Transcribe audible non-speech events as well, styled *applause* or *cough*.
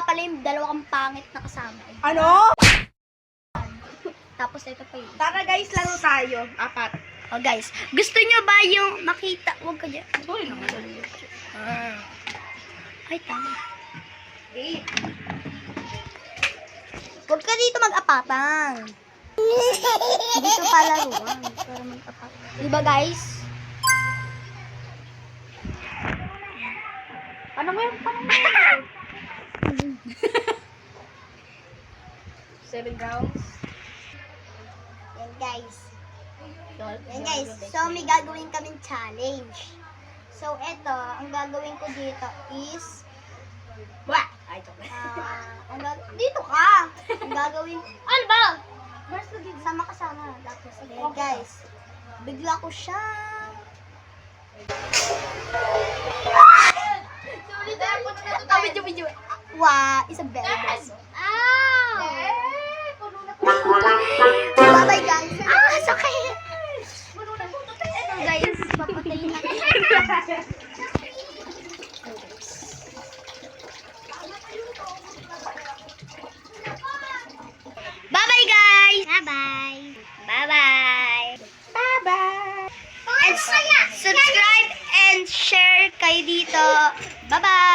nga pala yung dalawa kang pangit na kasama. Ano? *laughs* Tapos ito pa yun. Tara guys, laro tayo. Apat. Oh guys, gusto nyo ba yung makita? Huwag ka dyan. Naman. Ah. Ay, tama. Eight. Huwag ka dito mag-apapang. dito pala ruwan. Para mag-apapang. Diba guys? Ano mo yung yun? *laughs* Seven rounds. Yan guys. Yan guys. So may gagawin kaming challenge. So eto, ang gagawin ko dito is Wah! Ay, ito. ah, *laughs* ang dito ka. Ang gagawin *laughs* ano ba? Basta dito sama kasama. Tapos ayan guys. Bigla ko siya Ah, *laughs* video, video. Wow, Isabel. Beso. Ow! Bye-bye guys. Ah, sakit. Ito guys, papatayin natin. Bye-bye guys. Bye-bye. Bye-bye. Bye-bye! And subscribe and share kayo dito. Bye-bye.